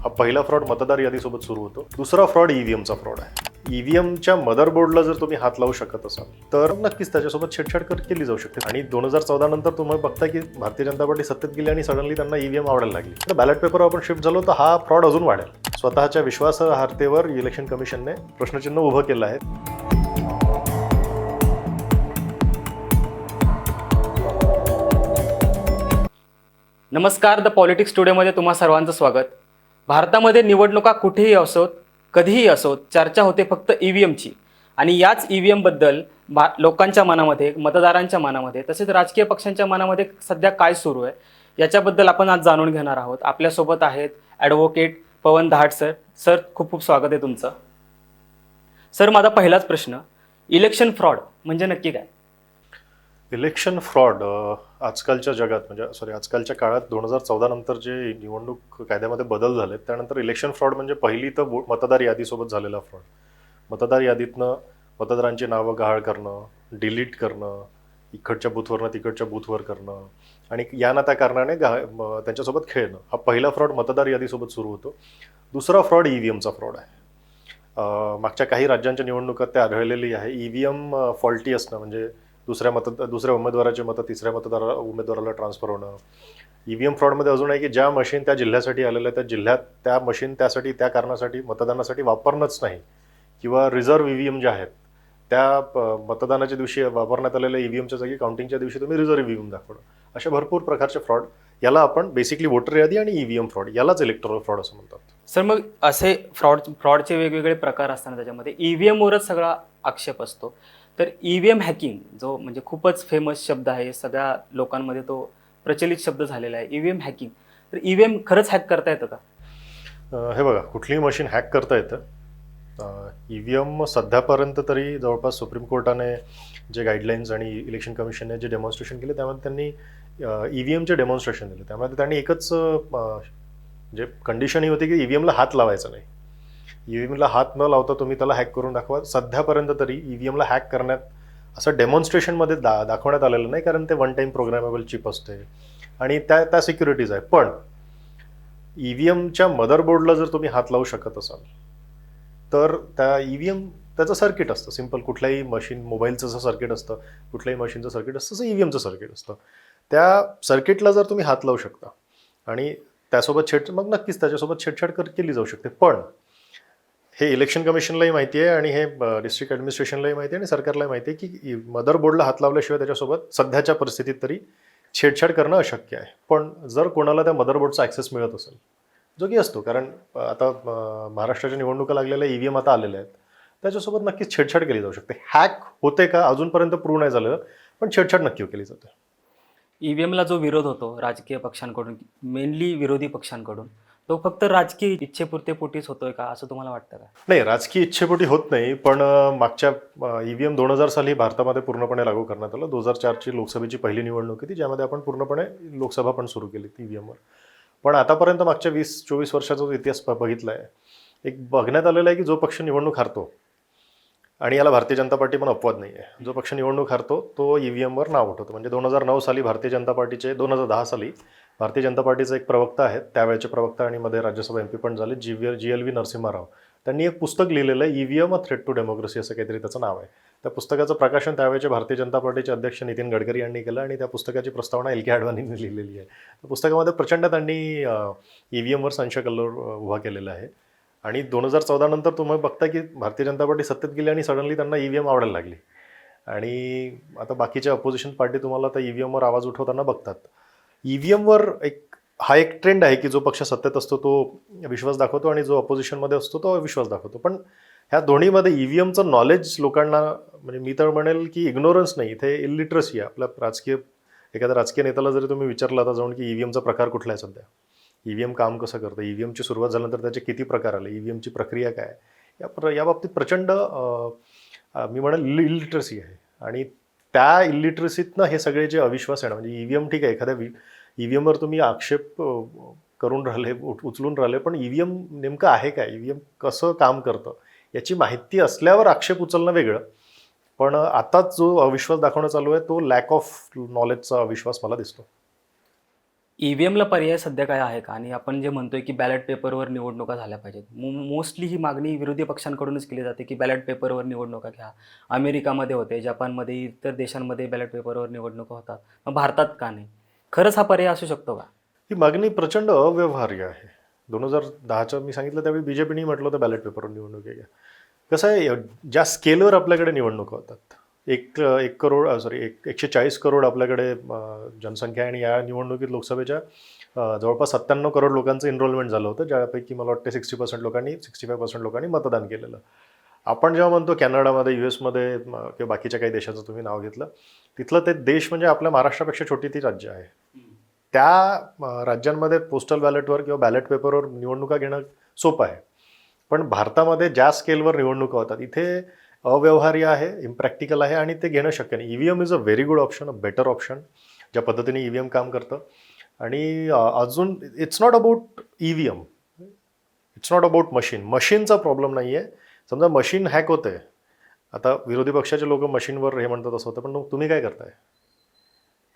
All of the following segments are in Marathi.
हा पहिला फ्रॉड मतदार यादीसोबत सुरू होतो. दुसरा फ्रॉड ईव्हीएमचा फ्रॉड आहे. ईव्हीएमच्या मदरबोर्डला जर तुम्ही हात लावू शकत असाल तर नक्कीच त्याच्यासोबत छेडछाड केली जाऊ शकते. आणि दोन हजार चौदा नंतर तुम्ही बघता की भारतीय जनता पार्टी सत्तेत गेली आणि सडनली त्यांना ईव्हीएम आवडायला लागली. तर बॅलेट पेपर आपण शिफ्ट झालो तर हा फ्रॉड अजून वाढेल. स्वतःच्या विश्वासार्हतेवर इलेक्शन कमिशनने प्रश्नचिन्ह उभं केलं आहे. नमस्कार द पॉलिटिक्स स्टुडिओमध्ये तुम्हा सर्वांचं स्वागत. भारतामध्ये निवडणुका कुठेही असोत कधीही असोत चर्चा होते फक्त ई व्ही एमची आणि याच ई व्ही एमबद्दल भा लोकांच्या मनामध्ये मतदारांच्या मनामध्ये तसेच राजकीय पक्षांच्या मनामध्ये सध्या काय सुरू आहे याच्याबद्दल आपण आज जाणून घेणार आहोत. आपल्यासोबत आहेत advocate Pavan Dahat sir. Sir खूप खूप स्वागत आहे तुमचं. सर माझा पहिलाच प्रश्न इलेक्शन फ्रॉड म्हणजे नक्की काय? इलेक्शन फ्रॉड आजकालच्या जगात म्हणजे सॉरी आजकालच्या काळात दोन हजार चौदा नंतर जे निवडणूक कायद्यामध्ये बदल झाले त्यानंतर इलेक्शन फ्रॉड म्हणजे पहिली तर मतदार यादीसोबत झालेला फ्रॉड मतदार यादीतनं मतदारांची नावं गहाळ करणं डिलीट करणं इकडच्या बूथवरनं तिकडच्या बूथवर करणं आणि या ना त्या कारणाने गा त्यांच्यासोबत खेळणं. हा पहिला फ्रॉड मतदार यादीसोबत सुरू होतो. दुसरा फ्रॉड ई व्ही एमचा फ्रॉड आहे. मागच्या काही राज्यांच्या निवडणुकात ते आढळलेली आहे. ई व्ही एम फॉल्टी असणं म्हणजे दुसऱ्या मत दुसऱ्या उमेदवाराचे मतं तिसऱ्या मतदार उमेदवाराला ट्रान्सफर होणं. ई व्ही एम फ्रॉडमध्ये अजून आहे की ज्या मशीन त्या जिल्ह्यासाठी आलेल्या त्या जिल्ह्यात त्या मशीन त्यासाठी त्या कारणासाठी मतदानासाठी वापरणंच नाही. किंवा रिझर्व्ह ई व्ही एम ज्या आहेत त्या प- मतदानाच्या दिवशी वापरण्यात आलेल्या ई व्ही एमच्या जागी काउंटिंगच्या दिवशी तुम्ही रिझर्व्ह ई व्ही एम दाखवणं अशा भरपूर प्रकारचे फ्रॉड याला आपण बेसिकली वोटर यादी आणि ई व्ही एम फ्रॉड यालाच इलेक्ट्रॉल फ्रॉड असं म्हणतात. सर मग असे फ्रॉड फ्रॉडचे वेगवेगळे प्रकार असताना त्याच्यामध्ये ई व्ही एमवरच सगळा आक्षेप असतो. तर ई व्ही एम हॅकिंग जो म्हणजे खूपच फेमस शब्द आहे सगळ्या लोकांमध्ये तो प्रचलित शब्द झालेला आहे ई व्ही एम हॅकिंग तर ई व्ही एम खरंच हॅक करता येतं का? हे बघा कुठलीही मशीन हॅक करता येतं. ई व्ही एम सध्यापर्यंत तरी जवळपास सुप्रीम कोर्टाने जे गाईडलाईन्स आणि इलेक्शन कमिशनने जे डेमॉन्स्ट्रेशन केले त्यामध्ये त्यांनी ई व्ही एमचे डेमॉन्स्ट्रेशन दिले. त्यामध्ये त्यांनी एकच जे कंडिशन ही होती की ई व्ही एमला हात लावायचा नाही. ईव्हीएमला हात न लावता तुम्ही त्याला हॅक करून दाखवा. सध्यापर्यंत तरी ईव्हीएमला हॅक करण्यात असं डेमॉन्स्ट्रेशनमध्ये दा दाखवण्यात आलेलं नाही कारण ते वन टाईम प्रोग्रामेबल चिप असते आणि त्या त्या सिक्युरिटीज आहे. पण ई व्ही एमच्या मदरबोर्डला जर तुम्ही हात लावू शकत असाल तर त्या ई व्ही एम त्याचं सर्किट असतं. सिंपल कुठल्याही मशीन मोबाईलचं जसं सर्किट असतं कुठल्याही मशीनचं सर्किट असतं तसं ई व्ही एमचं सर्किट असतं. त्या सर्किटला जर तुम्ही हात लावू शकता आणि त्यासोबत छेड मग नक्कीच त्याच्यासोबत छेडछाड कर केली जाऊ शकते. पण हे इलेक्शन कमिशनलाही माहिती आहे आणि हे डिस्ट्रिक्ट ॲडमिनिस्ट्रेशनलाही माहिती आहे आणि सरकारलाही माहिती आहे की मदर बोर्डला हात लावल्याशिवाय त्याच्यासोबत सध्याच्या परिस्थितीत तरी छेडछाड करणं अशक्य आहे. पण जर कोणाला त्या मदर बोर्डचा ॲक्सेस मिळत असेल जो की असतो कारण आता महाराष्ट्राच्या निवडणुका लागलेल्या ई व्ही एम आता आलेल्या आहेत त्याच्यासोबत नक्कीच छेडछाड केली जाऊ शकते. हॅक होते का? अजूनपर्यंत प्रूव्ह नाही झालं पण छेडछाड नक्की केली जाते. ई व्ही एमला जो विरोध होतो राजकीय पक्षांकडून मेनली विरोधी पक्षांकडून तो फक्त राजकीय इच्छेपुरते पोटीच होतोय का असं तुम्हाला वाटतं का? नाही राजकीय इच्छेपोटी होत नाही पण मागच्या ई व्ही एम दोन हजार साली भारतामध्ये पूर्णपणे लागू करण्यात आलं. दोन हजार चारची लोकसभेची पहिली निवडणूक होती ज्यामध्ये आपण पूर्णपणे लोकसभा पण सुरू केली ती ईव्हीएमवर पण आतापर्यंत मागच्या वीस चोवीस वर्षाचा जो इतिहास प- बघितला आहे एक बघण्यात आलेला आहे की जो पक्ष निवडणूक हारतो आणि याला भारतीय जनता पार्टी पण अपवाद नाही आहे जो पक्ष निवडणूक हरतो तो ई व्ही एमवर नाव उठवतो म्हणजे दोन हजार नऊ साली भारतीय जनता पार्टीचे दोन हजार दहा साली भारतीय जनता पार्टीचे एक प्रवक्ता आहेत त्यावेळेचे प्रवक्ता आणि मध्ये राज्यसभा एम पी पण झाले G V G L V Narasimharao त्यांनी एक पुस्तक लिहिलेलं आहे E V M a threat to democracy असं काहीतरी त्याचं नाव आहे. त्या पुस्तकाचं प्रकाशन त्यावेळेचे भारतीय जनता पार्टीचे अध्यक्ष नितीन गडकरी यांनी केलं आणि त्या पुस्तकाची प्रस्तावना एल के अडवाणींनी लिहिलेली आहे. त्या पुस्तकामध्ये प्रचंड त्यांनी ई व्ही एमवर संशय कल्लोर उभा केलेला आहे. आणि दोन हजार चौदा नंतर तुम्ही बघता की भारतीय जनता पार्टी सत्तेत गेली आणि सडनली त्यांना ई व्ही एम आवडायला लागली. आणि आता बाकीच्या अपोजिशन पार्टी तुम्हाला आता ई व्ही एमवर आवाज उठवताना बघतात. ई व्ही एमवर एक हा एक ट्रेंड आहे की जो पक्ष सत्तेत असतो तो विश्वास दाखवतो आणि जो अपोजिशनमध्ये असतो तो विश्वास दाखवतो. पण ह्या दोन्हीमध्ये ई व्ही एमचं नॉलेज लोकांना म्हणजे मी तर म्हणेल की इग्नोरन्स नाही इथे इलिटरसी आहे. आपल्या राजकीय एखाद्या राजकीय नेत्याला जरी तुम्ही विचारलं आता जाऊन की ई व्ही एमचा प्रकार कुठला आहे सध्या? ई व्ही एम काम कसं करतं? ई व्ही एमची सुरुवात झाल्यानंतर त्याचे किती प्रकार आले? ई व्ही एमची प्रक्रिया काय? या प्र या बाबतीत प्रचंड मी म्हणेल इलिटरसी आहे. आणि त्या इलिटरसीतनं हे सगळे जे अविश्वास आहे ना म्हणजे ई व्ही एम ठीक आहे एखाद्या ई व्ही एमवर तुम्ही आक्षेप करून राहिले उचलून राहिले पण ई व्ही एम नेमकं आहे काय? ई व्ही एम कसं काम करतं? याची माहिती असल्यावर आक्षेप उचलणं वेगळं. पण आताच जो अविश्वास दाखवणं चालू आहे तो लॅक ऑफ नॉलेजचा अविश्वास मला दिसतो. ईव्हीएमला पर्याय सध्या काय आहे का? आणि आपण जे म्हणतोय की बॅलेट पेपरवर निवडणुका झाल्या पाहिजेत. मोस्टली ही मागणी विरोधी पक्षांकडूनच केली जाते की बॅलेट पेपरवर निवडणुका घ्या. अमेरिकामध्ये होते जपानमध्ये इतर देशांमध्ये बॅलेट पेपरवर निवडणुका होतात. मग भारतात का नाही? खरंच हा पर्याय असू शकतो का? ही मागणी प्रचंड अव्यवहार्य आहे. दोन हजार दहाच्या मी सांगितलं त्यावेळी बीजेपीने म्हटलं होतं बॅलेट पेपरवर निवडणुका घ्या. कसं आहे ज्या स्केलवर आपल्याकडे निवडणुका होतात एक एक करोड सॉरी एक एकशे चाळीस करोड आपल्याकडे जनसंख्या आणि या निवडणुकीत लोकसभेच्या जवळपास सत्त्याण्णव करोड लोकांचं एनरोलमेंट झालं होतं ज्यापैकी मला वाटतं सिक्स्टी पर्सेंट लोकांनी सिक्स्टी फाय पर्सेंट लोकांनी मतदान केलेलं. आपण जेव्हा म्हणतो कॅनडामध्ये यू एसमध्ये किंवा बाकीच्या काही देशाचं तुम्ही नाव घेतलं तिथलं ते देश म्हणजे आपल्या महाराष्ट्रापेक्षा छोटी ती राज्य आहे. त्या राज्यांमध्ये पोस्टल बॅलेटवर किंवा बॅलेट पेपरवर निवडणुका घेणं सोपं आहे. पण भारतामध्ये ज्या स्केलवर निवडणुका होतात इथे अव्यवहार्य आहे इम्प्रॅक्टिकल आहे आणि ते घेणं शक्य नाही. E V M is a very good option a better option ज्या पद्धतीने ई व्ही एम काम करतं. आणि अजून it's not about E V M it's not about machine मशीनचा प्रॉब्लेम नाही आहे समजा मशीन हॅक होते आता विरोधी पक्षाचे लोक मशीनवर हे म्हणतात असं होतं पण मग तुम्ही काय करताय?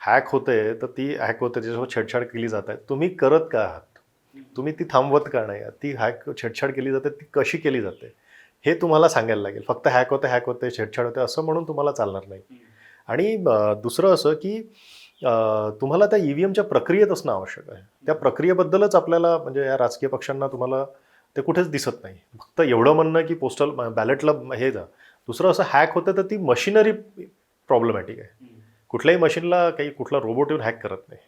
हॅक होते तर ती हॅक होते त्याच्यासोबत छेडछाड केली जात आहे. तुम्ही करत का आहात? तुम्ही ती थांबवत का नाही ती हॅक छेडछाड केली जाते ती कशी केली जाते? हे तुम्हाला सांगायला लागेल. फक्त हॅक होते हॅक होते छेडछाड होते असं म्हणून तुम्हाला चालणार नाही. आणि दुसरं असं की तुम्हाला त्या ई व्ही एमच्या प्रक्रियेत असणं आवश्यक आहे. त्या प्रक्रियेबद्दलच आपल्याला म्हणजे या राजकीय पक्षांना तुम्हाला ते कुठेच दिसत नाही. फक्त एवढं म्हणणं की पोस्टल बॅलेटला हे जा. दुसरं असं हॅक होतं तर ती मशिनरी प्रॉब्लेमॅटिक आहे. कुठल्याही मशीनला काही कुठला रोबोट येऊन हॅक करत नाही.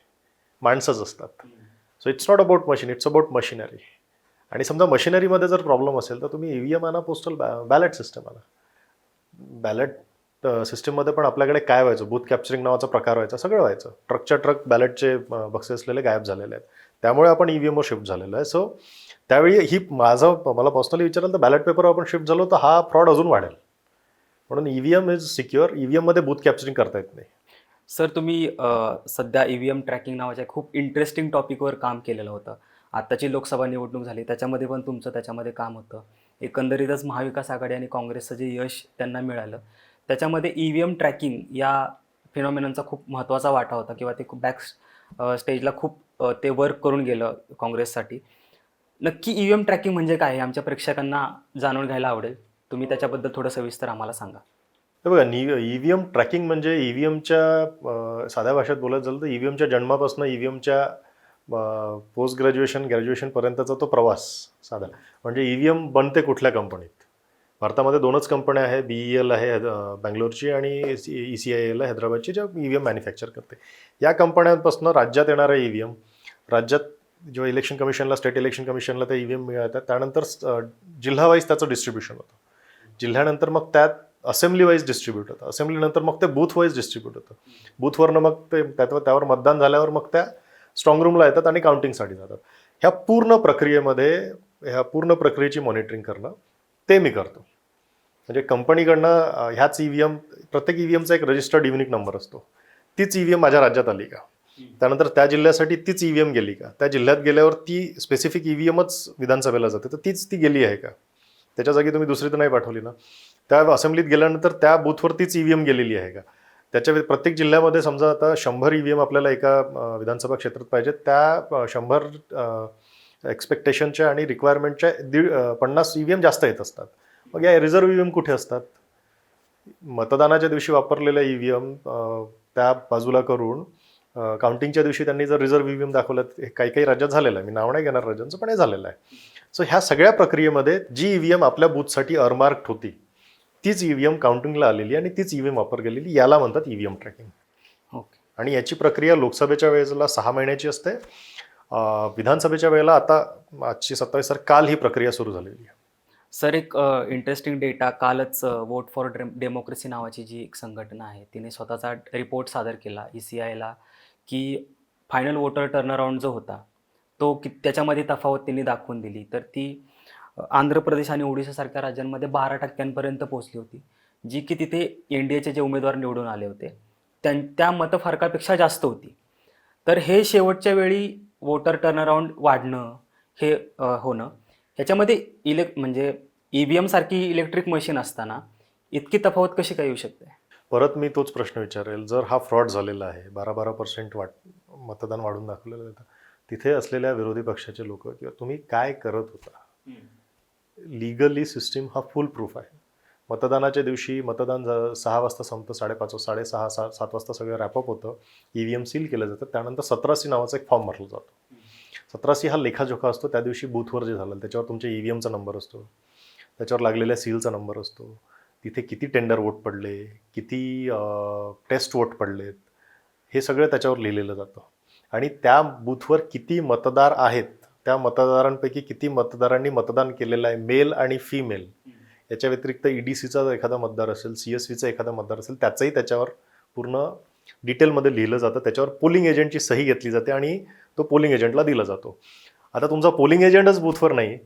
माणसंच असतात. So it's not about machine it's about machinery आणि समजा मशिनरीमध्ये जर प्रॉब्लेम असेल तर तुम्ही ई व्ही एम आणा पोस्टल बॅ बॅलेट सिस्टम आणा. बॅलेट सिस्टममध्ये पण आपल्याकडे काय व्हायचं? बूथ कॅप्चरिंग नावाचा प्रकार व्हायचा सगळं व्हायचं. ट्रकच्या ट्रक बॅलेटचे बक्से असलेले गायब झालेले आहेत. त्यामुळे आपण ई व्ही एमवर शिफ्ट झालेलो आहे. सो त्यावेळी ही माझं मला पर्सनली विचाराल तर बॅलेट पेपरवर आपण शिफ्ट झालो तर हा फ्रॉड अजून वाढेल. म्हणून E V M is secure E V एममध्ये बूथ कॅप्चरिंग करता येत नाही. सर तुम्ही सध्या ई व्ही एम ट्रॅकिंग नावाच्या खूप इंटरेस्टिंग टॉपिकवर काम केलेलं होतं. आत्ताची लोकसभा निवडणूक झाली त्याच्यामध्ये पण तुमचं त्याच्यामध्ये काम होतं. एकंदरीतच महाविकास आघाडी आणि काँग्रेसचं जे यश त्यांना मिळालं. त्याच्यामध्ये ई व्ही एम ट्रॅकिंग या फिनॉमिननचा खूप महत्त्वाचा वाटा होता किंवा ते खूप बॅक स्टेजला खूप ते वर्क करून गेलं काँग्रेससाठी. नक्की ई व्ही एम ट्रॅकिंग म्हणजे काय हे आमच्या प्रेक्षकांना जाणून घ्यायला आवडेल. तुम्ही त्याच्याबद्दल थोडं सविस्तर आम्हाला सांगा. बघा नी ई व्ही एम ट्रॅकिंग म्हणजे ई व्ही एमच्या साध्या भाषेत बोलत झालं तर ई व्ही एमच्या जन्मापासून ई व्ही एमच्या पोस्ट ग्रॅज्युएशन ग्रॅज्युएशनपर्यंतचा तो प्रवास साधा म्हणजे ई व्ही एम बनते कुठल्या कंपनीत? भारतामध्ये दोनच कंपन्या आहे बी ई एल आहे बँगलोरची आणि ई सी आय एल आहे हैदराबादची ज्या ई व्ही एम मॅन्युफॅक्चर करते. या कंपन्यांपासून राज्यात येणारं ई व्ही एम राज्यात जेव्हा इलेक्शन कमिशनला स्टेट इलेक्शन कमिशनला ते ई व्ही एम मिळतात त्यानंतर जिल्हावाईज त्याचं डिस्ट्रीब्युशन होतं. जिल्ह्यानंतर मग त्यात असेंब्ली वाईज डिस्ट्रीब्यूट होतं असेंब्लीनंतर मग ते बूथ वाईज डिस्ट्रीब्यूट होतं बूथवरनं मग ते त्यात त्यावर मतदान झाल्यावर मग त्या स्ट्रॉंग रूमला येतात आणि काउंटिंगसाठी जातात. ह्या पूर्ण प्रक्रियेमध्ये ह्या पूर्ण प्रक्रियेची मॉनिटरिंग करणं ते मी करतो. म्हणजे कंपनीकडनं ह्याच ई व्ही एम प्रत्येक ई व्ही एमचा एक रजिस्टर्ड युनिक नंबर असतो. तीच ई व्ही एम माझ्या राज्यात आली का? त्यानंतर त्या जिल्ह्यासाठी तीच ई व्ही एम गेली का? त्या जिल्ह्यात गेल्यावर ती स्पेसिफिक ई व्ही एमच विधानसभेला जाते. तर तीच ती गेली आहे का? त्याच्या जागी तुम्ही दुसरी तर नाही पाठवली ना? त्या असेंब्लीत गेल्यानंतर त्या बूथवर तीच ई व्ही एम गेलेली आहे का? त्याच्या प्रत्येक जिल्ह्यामध्ये समजा आता शंभर ई व्ही एम आपल्याला एका विधानसभा क्षेत्रात पाहिजेत. त्या शंभर एक्सपेक्टेशनच्या आणि रिक्वायरमेंटच्या दीड पन्नास ई व्ही एम जास्त येत असतात. मग या रिझर्व्ह ई व्ही एम कुठे असतात? मतदानाच्या दिवशी वापरलेल्या ई व्ही एम त्या बाजूला करून काउंटिंगच्या दिवशी त्यांनी जर रिझर्व्ह ई व्ही एम दाखवलं हे काही काही राज्यात झालेलं आहे. मी नाव नाही घेणार राज्यांचं पण हे झालेलं आहे. सो ह्या सगळ्या प्रक्रियेमध्ये जी ई व्ही एम आपल्या बूथसाठी अरमार्क्ड होती तीच ई व्ही एम काउंटिंगला आलेली आणि तीच ई व्ही एम वापर गेलेली याला म्हणतात E V M tracking okay आणि याची प्रक्रिया लोकसभेच्या वेळेला सहा महिन्याची असते. विधानसभेच्या वेळेला आता आजची सत्तावीस तारीख काल ही प्रक्रिया सुरू झालेली आहे. सर एक इंटरेस्टिंग डेटा कालच वोट फॉर डेमोक्रेसी नावाची जी एक संघटना आहे तिने स्वतःचा रिपोर्ट सादर केला ई सी आयला की फायनल वोटर टर्नअराऊंड जो होता तो कि त्याच्यामध्ये तफावत त्यांनी दाखवून दिली. तर ती आंध्र प्रदेश आणि ओडिशासारख्या राज्यांमध्ये बारा टक्क्यांपर्यंत पोहोचली होती जी की तिथे एन डी एचे जे उमेदवार निवडून आले होते. त्यां त्या मतफरकापेक्षा जास्त होती. तर हे शेवटच्या वेळी वोटर टर्नअराऊंड वाढणं हे होणं ह्याच्यामध्ये इलेक् म्हणजे ई व्ही एम सारखी इलेक्ट्रिक मशीन असताना इतकी तफावत कशी काय येऊ शकते? परत मी तोच प्रश्न विचारेल. जर हा फ्रॉड झालेला आहे बारा बारा पर्सेंट वाट मतदान वाढून दाखवलेलं आहे तिथे असलेल्या विरोधी पक्षाचे लोक किंवा तुम्ही काय करत होता? लिगली सिस्टीम हा फुल प्रूफ आहे. मतदानाच्या दिवशी मतदान सहा वाजता संपतं साडेपाच साडेसहा सा सात वाजता सगळं रॅपअप होतं. ई व्ही एम सील केलं जातं. त्यानंतर सतरासी नावाचा एक फॉर्म भरला जातो. सतरासी हा लेखाजोखा असतो. त्या दिवशी बूथवर जे झालं त्याच्यावर तुमच्या ई व्ही एमचा नंबर असतो. त्याच्यावर लागलेल्या सीलचा नंबर असतो. तिथे किती टेंडर वोट पडले किती टेस्ट वोट पडलेत हे सगळं त्याच्यावर लिहिलेलं जातं. आणि त्या बूथवर किती मतदार आहेत त्या मतदारांपैकी किती मतदारांनी मतदान केलेलं आहे मेल आणि फिमेल याच्या व्यतिरिक्त ई डी सीचा एखादा मतदार असेल सी एस व्हीचा एखादा मतदार असेल त्याचंही त्याच्यावर पूर्ण डिटेलमध्ये लिहिलं जातं. त्याच्यावर पोलिंग एजंटची सही घेतली जाते आणि तो पोलिंग एजंटला दिला जातो. आता तुमचा पोलिंग एजंटच बूथवर नाही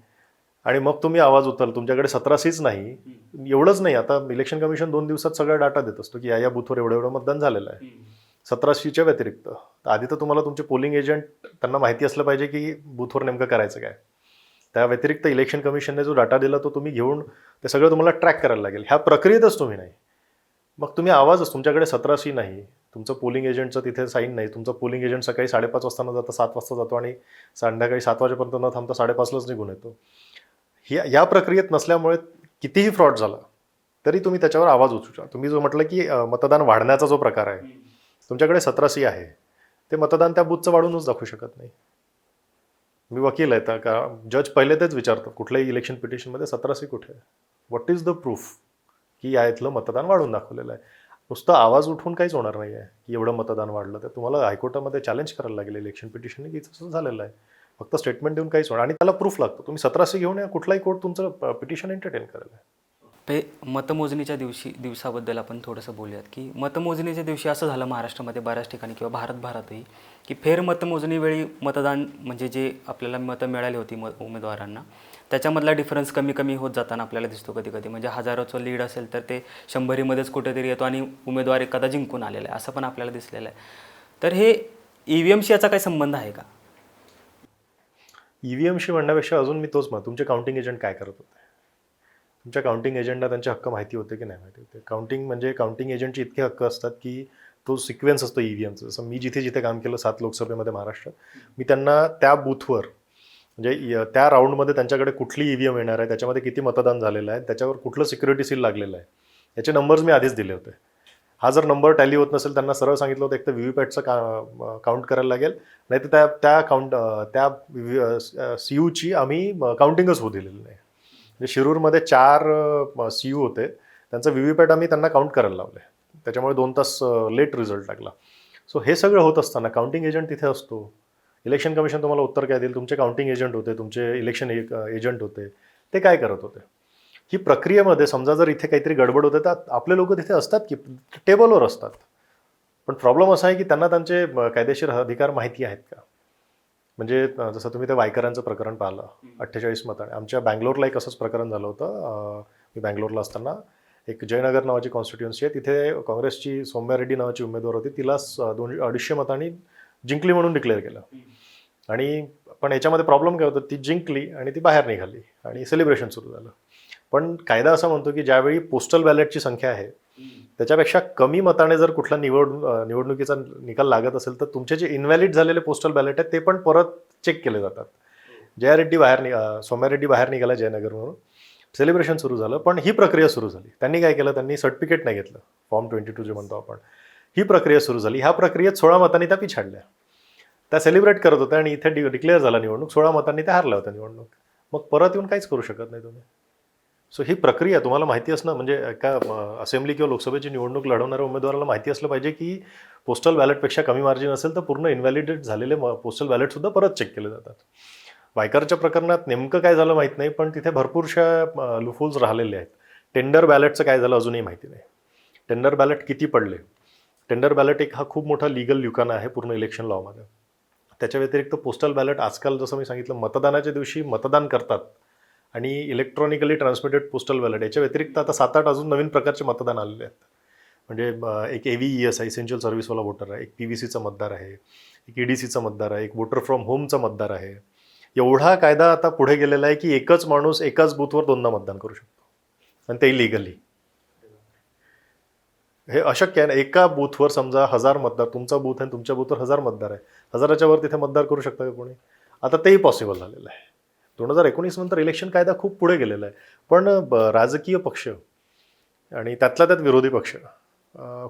आणि मग तुम्ही आवाज उचल तुमच्याकडे सतराशीच नाही एवढंच नाही. आता इलेक्शन कमिशन दोन दिवसात सगळा डाटा देत असतो की या या बूथवर एवढं एवढं मतदान झालेलं आहे. सतराशेच्या व्यतिरिक्त. आधी तर तुम्हाला तुमचे पोलिंग एजंट त्यांना माहिती असलं पाहिजे की बूथवर नेमकं करायचं काय. त्या व्यतिरिक्त इलेक्शन कमिशनने जो डाटा दिला तो तुम्ही घेऊन ते सगळं तुम्हाला ट्रॅक करायला लागेल. ह्या प्रक्रियेतच तुम्ही नाही. मग तुम्ही आवाजच तुमच्याकडे सतराशी नाही. तुमचं पोलिंग एजंटचं तिथे साईन नाही. तुमचं पोलिंग एजंट सकाळी साडेपाच वाजताना जातं सात वाजता जातो आणि संध्याकाळी सात वाजेपर्यंत न थांबता साडेपाचलाच निघून येतो. ह्या या प्रक्रियेत नसल्यामुळे कितीही फ्रॉड झाला तरी तुम्ही त्याच्यावर आवाज उचू तुम्ही जो म्हटलं की मतदान वाढण्याचा जो प्रकार आहे तुमच्याकडे सतराशी आहे. ते मतदान त्या बूथचं वाढूनच दाखवू शकत नाही. मी वकील आहे तर का जज पहिले तेच विचारतो कुठल्याही इलेक्शन पिटिशनमध्ये सतराशी कुठे? आहे व्हॉट इज द प्रूफ की या इथलं मतदान वाढून दाखवलेलं आहे? नुसतं आवाज उठवून काहीच होणार नाही आहे की एवढं मतदान वाढलं तर. तुम्हाला हायकोर्टामध्ये चॅलेंज करायला लागेल इलेक्शन पिटिशन की तसं झालेलं आहे. फक्त स्टेटमेंट देऊन काहीच होणार. आणि त्याला प्रूफ लागतो. तुम्ही सतराशे घेऊन या कुठलाही कोर्ट तुमचं पिटिशन एंटरटेन करायला आहे पे मतमोजणीच्या दिवशी दिवसाबद्दल आपण थोडंसं बोलूयात की मतमोजणीच्या दिवशी असं झालं महाराष्ट्रामध्ये बऱ्याच ठिकाणी किंवा भारतभरातही की फेर मतमोजणीवेळी मतदान म्हणजे जे आपल्याला मतं मिळाली होती म उमेदवारांना त्याच्यामधला डिफरन्स कमी कमी होत जाताना आपल्याला दिसतो कधी कधी. म्हणजे हजारोचं लीड असेल तर ते शंभरीमध्येच कुठेतरी येतो आणि उमेदवार एखादा जिंकून आलेला आहे असं पण आपल्याला दिसलेलं आहे. तर हे ई व्ही एमशी याचा काही संबंध आहे का? ई व्ही एमशी म्हणण्यापेक्षा अजून मी तोच म्हणतो. तुमचे काउंटिंग एजंट काय करत होते? तुमच्या काउंटिंग एजंटला त्यांचे हक्क माहिती होते की नाही माहिती होते? काउंटिंग म्हणजे काउंटिंग एजंटचे इतके हक्क असतात की तो सिक्वेन्स असतो ई व्ही एमचा जसं मी जिथे जिथे काम केलं सात लोकसभेमध्ये महाराष्ट्रात मी त्यांना त्या बूथवर म्हणजे त्या राऊंडमध्ये त्यांच्याकडे कुठली ई व्ही एम येणार आहे त्याच्यामध्ये किती मतदान झालेलं आहे त्याच्यावर कुठलं सिक्युरिटी सील लागलेलं आहे याचे नंबर्स मी आधीच दिले होते. हा जर नंबर टॅली होत नसेल त्यांना सरळ सांगितलं होतं एक तर व्ही व्ही पॅटचं का काउंट करायला लागेल नाही तर त्या त्या काउंट त्या सी यूची आम्ही काउंटिंगच होऊ दिलेलं नाही. शिरूरमध्ये चार सी यू होते त्यांचं व्ही व्ही पॅट आम्ही त्यांना काउंट करायला लावले. त्याच्यामुळे दोन तास लेट रिझल्ट लागला. सो हे सगळं होत असताना काउंटिंग एजंट तिथे असतो. इलेक्शन कमिशन तुम्हाला उत्तर काय देईल? तुमचे काउंटिंग एजंट होते तुमचे इलेक्शन एजंट होते. ते काय करत होते? ही प्रक्रियेमध्ये समजा जर इथे काहीतरी गडबड होते तर आपले लोक तिथे असतात की टेबलवर असतात. पण प्रॉब्लेम असा आहे की त्यांना त्यांचे कायदेशीर अधिकार माहिती आहेत का? म्हणजे जसं तुम्ही ते वायकरांचं प्रकरण पाहिलं अठ्ठेचाळीस मताने आमच्या बँगलोरला एक असंच प्रकरण झालं होतं मी बँगलोरला असताना. एक जयनगर नावाची कॉन्स्टिट्युन्सी आहे तिथे काँग्रेसची सौम्या रेड्डी नावाची उमेदवार होती तिला दोन अडीचशे मतांनी जिंकली म्हणून डिक्लेअर केलं. आणि पण याच्यामध्ये प्रॉब्लेम काय होतं ती जिंकली आणि ती बाहेर निघाली आणि सेलिब्रेशन सुरू झालं. पण कायदा असा म्हणतो की ज्यावेळी पोस्टल बॅलेटची संख्या आहे त्याच्यापेक्षा कमी मताने जर कुठला निवड निवडणुकीचा निकाल लागत असेल तर तुमचे जे इनव्हॅलिड झालेले पोस्टल बॅलेट आहेत ते पण परत चेक केले जातात. जया रेड्डी बाहेर नि अ, रेड्डी बाहेर निघाला जयनगर म्हणून सेलिब्रेशन सुरू झालं पण ही प्रक्रिया सुरू झाली. त्यांनी काय केलं? त्यांनी सर्टिफिकेट नाही घेतलं. फॉर्म ट्वेंटी टू जे म्हणतो आपण. ही प्रक्रिया सुरू झाली. ह्या प्रक्रियेत सोळा मतांनी त्या पिछाडल्या. त्या सेलिब्रेट करत होत्या आणि इथे डि डिक्लेअर झाला निवडणूक. सोळा मतांनी त्या हारल्या होत्या निवडणूक. मग परत येऊन काहीच करू शकत नाही तुम्ही. सो ही प्रक्रिया तुम्हाला माहिती असणं म्हणजे एका असेंब्ली किंवा लोकसभेची निवडणूक लढवणाऱ्या उमेदवाराला माहिती असलं पाहिजे की पोस्टल बॅलेटपेक्षा कमी मार्जिन असेल तर पूर्ण इन्व्हॅलिडेट झालेले पोस्टल बॅलेटसुद्धा परत चेक केले जातात. वायकरच्या प्रकरणात नेमकं काय झालं माहीत नाही पण तिथे भरपूरशा लुफुल्स राहिलेले आहेत. टेंडर बॅलेटचं काय झालं अजूनही माहिती नाही. टेंडर बॅलेट किती पडले? टेंडर बॅलेट एक हा खूप मोठा लिगल युकान आहे पूर्ण इलेक्शन लॉमध्ये त्याच्या व्यतिरिक्त पोस्टल बॅलेट आजकाल जसं मी सांगितलं मतदानाच्या दिवशी मतदान करतात. आणि इलेक्ट्रॉनिकली ट्रान्समिटेड पोस्टल बॅलेट याच्या व्यतिरिक्त आता सात आठ अजून नवीन प्रकारचे मतदान आलेले आहेत. म्हणजे एक ए व्ही ई एस आहे इसेन्शियल सर्व्हिसवाला वोटर आहे एक पी व्ही सीचा मतदार आहे एक ई डी सीचा मतदार आहे एक वोटर फ्रॉम होमचा मतदार आहे. एवढा कायदा आता पुढे गेलेला आहे की एकच माणूस एकाच बूथवर दोनदा मतदान करू शकतो. आणि ते लिगली हे अशक्य आहे ना एका बूथवर समजा हजार मतदार तुमचा बूथ आहे तुमच्या बूथवर हजार मतदार आहे. हजाराच्या वर तिथे मतदार करू शकता का कोणी? आता तेही पॉसिबल झालेलं आहे. दोन हजार एकोणीस नंतर इलेक्शन कायदा खूप पुढे गेलेला आहे. पण राजकीय पक्ष आणि त्यातल्या त्यात विरोधी पक्ष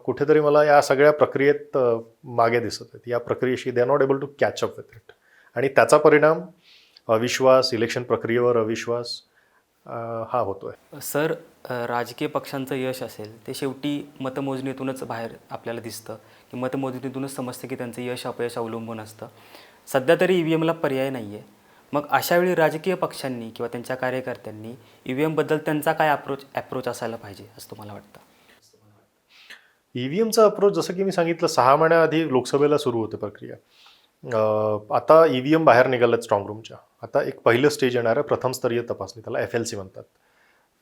कुठेतरी मला या सगळ्या प्रक्रियेत मागे दिसत आहेत. या प्रक्रियेशी they are not able to catch up with it आणि त्याचा परिणाम अविश्वास इलेक्शन प्रक्रियेवर अविश्वास हा होतोय. सर राजकीय पक्षांचं यश असेल ते शेवटी मतमोजणीतूनच बाहेर आपल्याला दिसतं की मतमोजणीतूनच समजतं की त्यांचं यश अपयश अवलंबून असतं. सध्या तरी ई व्ही एमला पर्याय नाही आहे मग अशावेळी राजकीय पक्षांनी किंवा त्यांच्या कार्यकर्त्यांनी ई व्ही एमबद्दल त्यांचा काय अप्रोच ॲप्रोच असायला पाहिजे असं तुम्हाला वाटतं? ई व्ही एमचा अप्रोच जसं की मी सांगितलं सहा महिन्याआधी लोकसभेला सुरू होते प्रक्रिया. आता ई व्ही एम बाहेर निघाल्यात स्ट्रॉंग रूमच्या आता एक पहिलं स्टेज येणार आहे प्रथमस्तरीय तपासणी त्याला एफ एल सी म्हणतात.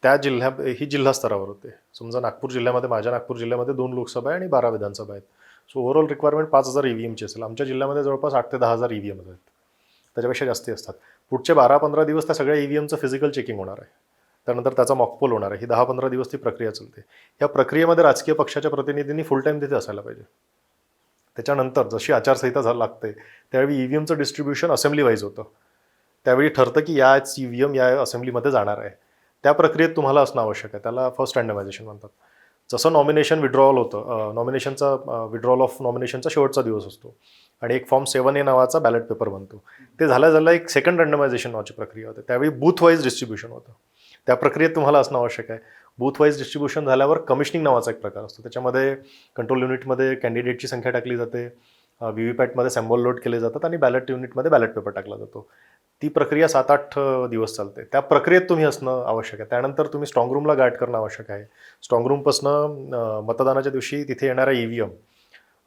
त्या जिल्ह्या ही जिल्हा स्तरावर होते. समजा नागपूर जिल्ह्यामध्ये माझ्या नागपूर जिल्ह्यामध्ये दोन लोकसभा आहे आणि बारा विधानसभा आहेत. सो ओव्हरऑल रिक्वायरमेंट पाच हजार व्ही एमची असेल. आमच्या जिल्ह्यामध्ये जवळपास आठ ते दहा हजार व्ही एम आहेत. त्याच्यापेक्षा जास्ती असतात. पुढचे बारा पंधरा दिवस त्या सगळ्या ई व्ही एमचं फिजिकल चेकिंग होणार आहे. त्यानंतर त्याचा मॉकपोल होणार आहे. ही दहा पंधरा दिवस ती प्रक्रिया चालते. या प्रक्रियेमध्ये राजकीय पक्षाच्या प्रतिनिधींनी फुल टाईम तिथे असायला पाहिजे. त्याच्यानंतर जशी आचारसंहिता झाली लागते त्यावेळी ई व्ही एमचं डिस्ट्रीब्युशन असेंब्ली वाईज होतं. त्यावेळी ठरतं की याच ईव्हीएम या असेंब्लीमध्ये जाणार आहे. त्या प्रक्रियेत तुम्हाला असणं आवश्यक आहे. त्याला फर्स्ट रँडमायझेशन म्हणतात. जसं नॉमिनेशन विड्रॉवल होतं नॉमिनेशनचा विड्रॉल ऑफ नॉमिनेशनचा शेवटचा दिवस असतो. आणि एक फॉर्म सेवन ए नावाचा बॅलेट पेपर बनतो. ते झाल्या झाल्या एक सेकंड रँडमायझेशन नावाची प्रक्रिया होते. त्यावेळी बूथ वाईज डिस्ट्रीब्युशन होतं. त्या प्रक्रियेत तुम्हाला असणं आवश्यक आहे. बूथ वाईज डिस्ट्रीब्युशन झाल्यावर कमिशनिंग नावाचा एक प्रकार असतो. त्याच्यामध्ये कंट्रोल युनिटमध्ये कॅन्डिडेटची संख्या टाकली जाते. व्ही व्ही पॅटमध्ये सॅम्बल लोड केले जातात आणि बॅलेट युनिटमध्ये बॅलेट पेपर टाकला जातो. ती प्रक्रिया सात आठ दिवस चालते. त्या प्रक्रियेत तुम्ही असणं आवश्यक आहे. त्यानंतर तुम्ही स्ट्रॉंग रूमला गाईड करणं आवश्यक आहे. स्ट्रॉंग रूमपासनं मतदानाच्या दिवशी तिथे येणाऱ्या ई व्ही एम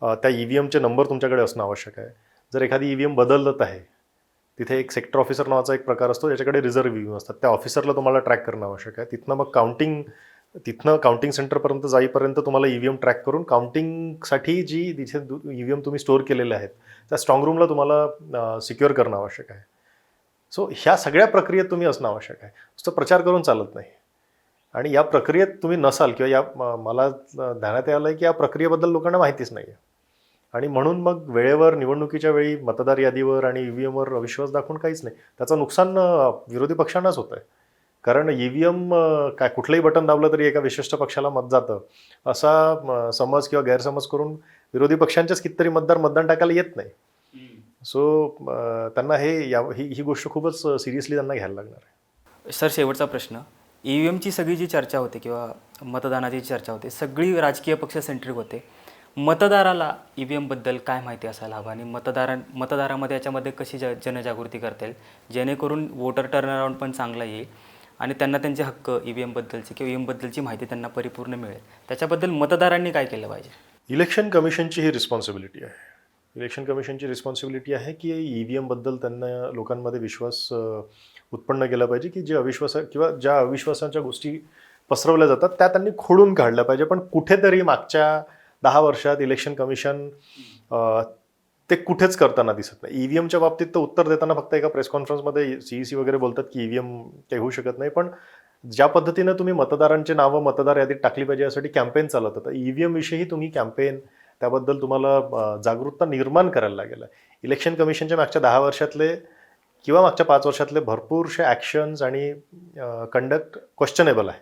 त्या ई व्ही एमचे नंबर तुमच्याकडे असणं आवश्यक आहे. जर एखादी ई व्ही एम बदलत आहे तिथे एक सेक्टर ऑफिसर नावाचा एक प्रकार असतो ज्याच्याकडे रिझर्व्ह एम असतात. त्या ऑफिसरला तुम्हाला ट्रॅक करणं आवश्यक आहे. तिथनं मग काउंटिंग तिथनं काउंटिंग सेंटरपर्यंत जाईपर्यंत तुम्हाला ई व्ही एम ट्रॅक करून काउंटिंगसाठी जी तिथे ई व्ही एम तुम्ही स्टोअर केलेले आहेत त्या स्ट्रॉंग रूमला तुम्हाला सिक्युअर करणं आवश्यक आहे. सो ह्या सगळ्या प्रक्रियेत तुम्ही असणं आवश्यक आहे. नुसतं प्रचार करून चालत नाही. आणि या प्रक्रियेत तुम्ही नसाल किंवा या मला ध्यानात आलं आहे की या प्रक्रियेबद्दल लोकांना माहितीच नाही आहे आणि म्हणून मग वेळेवर निवडणुकीच्या वेळी मतदार यादीवर आणि ई व्ही एमवर अविश्वास दाखवून काहीच नाही. त्याचं नुकसान विरोधी पक्षांनाच होतं आहे कारण ई व्ही एम काय कुठलंही बटन दाबलं तरी एका विशिष्ट पक्षाला मत जातं. असा समज किंवा गैरसमज करून विरोधी पक्षांचेच कितीतरी मतदार मतदान टाकायला येत नाही. सो त्यांना हे या ही ही गोष्ट खूपच सिरियसली त्यांना घ्यायला लागणार आहे. सर शेवटचा प्रश्न. ई व्ही एमची सगळी जी चर्चा होते किंवा मतदानाची चर्चा होते सगळी राजकीय पक्ष सेंट्रिक होते. मतदाराला ई व्ही एमबद्दल काय माहिती असायला हवं? आणि मतदारां मतदारामध्ये याच्यामध्ये कशी ज जनजागृती करता येईल जेणेकरून वोटर टर्नअराऊंड पण चांगला येईल आणि त्यांना त्यांचे हक्क ई व्ही एमबद्दलची किंवा ई व्ही एमबद्दलची माहिती त्यांना परिपूर्ण मिळेल. त्याच्याबद्दल मतदारांनी काय केलं पाहिजे? इलेक्शन कमिशनची ही रिस्पॉन्सिबिलिटी आहे. इलेक्शन कमिशनची रिस्पॉन्सिबिलिटी आहे की ई व्ही एमबद्दल त्यांना लोकांमध्ये विश्वास उत्पन्न केला पाहिजे की जे अविश्वास किंवा ज्या अविश्वासाच्या गोष्टी पसरवल्या जातात त्या त्यांनी खोडून काढल्या पाहिजे. पण कुठेतरी मागच्या दहा वर्षात इलेक्शन कमिशन ते कुठेच करताना दिसत नाही. ई एमच्या बाबतीत तर उत्तर देताना फक्त एका प्रेस कॉन्फरन्समध्ये सी सी वगैरे बोलतात की ई व्ही एम काही होऊ शकत नाही. पण ज्या पद्धतीनं तुम्ही मतदारांची नावं मतदार यादीत टाकली पाहिजे यासाठी कॅम्पेन चालत होतं ई विषयी तुम्ही कॅम्पेन त्याबद्दल तुम्हाला जागरूकता निर्माण करायला लागेल. इलेक्शन कमिशनच्या मागच्या दहा वर्षातले किंवा मागच्या पाच वर्षातले भरपूरसे ॲक्शन्स आणि कंडक्ट क्वेश्चनेबल आहे.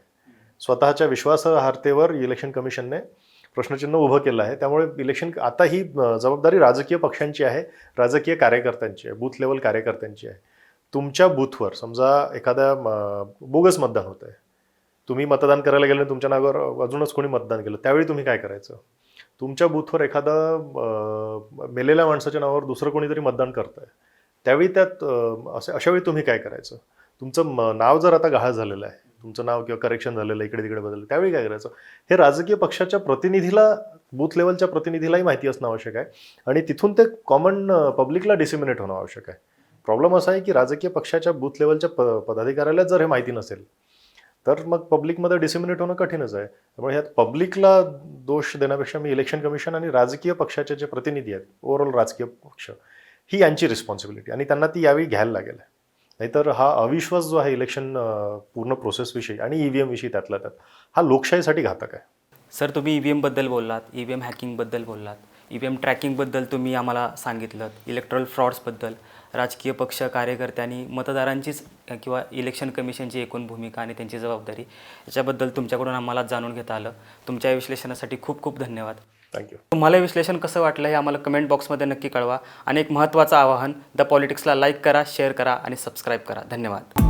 स्वतःच्या विश्वासार्हतेवर इलेक्शन कमिशनने प्रश्नचिन्ह उभं केलं आहे. त्यामुळे इलेक्शन आता ही जबाबदारी राजकीय पक्षांची आहे राजकीय कार्यकर्त्यांची आहे बूथ लेवल कार्यकर्त्यांची आहे. तुमच्या बूथवर समजा एखाद्या बोगस मतदान होतं आहे तुम्ही मतदान करायला गेलं तुमच्या नावावर अजूनच कोणी मतदान केलं त्यावेळी तुम्ही काय करायचं? तुमच्या बूथवर एखादं मेलेल्या माणसाच्या नावावर दुसरं कोणीतरी मतदान करतं आहे त्यावेळी त्यात असे अशावेळी तुम्ही काय करायचं? तुमचं म- नाव जर आता गहाळ झालेलं आहे तुमचं नाव किंवा करेक्शन झालेलं इकडे तिकडे बदललं. त्यावेळी काय करायचं? हे राजकीय पक्षाच्या प्रतिनिधीला बूथ लेवलच्या प्रतिनिधीलाही माहिती असणं आवश्यक आहे. आणि तिथून ते कॉमन पब्लिकला डिसिमिनेट होणं आवश्यक आहे. प्रॉब्लेम असा आहे की राजकीय पक्षाच्या बूथ लेवलच्या प पदाधिकाऱ्याला जर हे माहिती नसेल तर मग पब्लिकमध्ये डिसिमिनेट होणं कठीणच आहे. त्यामुळे ह्यात पब्लिकला दोष देण्यापेक्षा मी इलेक्शन कमिशन आणि राजकीय पक्षाचे जे प्रतिनिधी आहेत ओव्हरऑल राजकीय पक्ष ही यांची रिस्पॉन्सिबिलिटी आणि त्यांना ती यावेळी घ्यायला लागेल. नाहीतर हा अविश्वास जो आहे इलेक्शन पूर्ण प्रोसेसविषयी आणि ई व्ही एमविषयी त्यातला त्यात हा लोकशाहीसाठी घातक आहे. सर तुम्ही ई व्ही एमबद्दल बोललात ई व्ही एम हॅकिंगबद्दल बोललात ई व्ही एम ट्रॅकिंगबद्दल तुम्ही आम्हाला सांगितलं इलेक्ट्रल फ्रॉड्सबद्दल राजकीय पक्ष कार्यकर्त्यांनी मतदारांचीच किंवा इलेक्शन कमिशनची एकूण भूमिका आणि त्यांची जबाबदारी याच्याबद्दल तुमच्याकडून आम्हाला जाणून घेता आलं. तुमच्या विश्लेषणासाठी खूप खूप धन्यवाद. थँक्यू तुम्हाला विश्लेषण कसं वाटलं हे आम्हाला कमेंट बॉक्समध्ये नक्की कळवा. आणि एक महत्त्वाचं आवाहन द पॉलिटिक्सला लाईक करा शेअर करा आणि सबस्क्राईब करा. धन्यवाद.